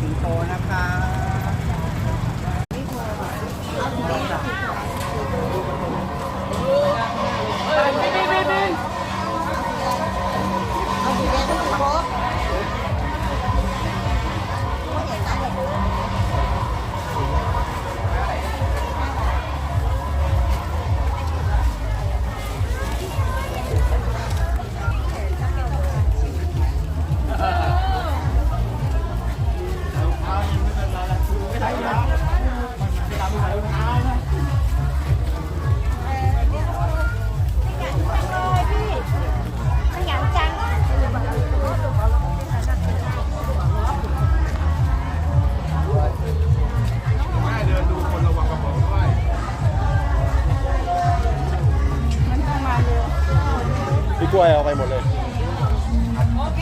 สิงโตนะคะ กล้วยเอาไปหมดเลย โอเค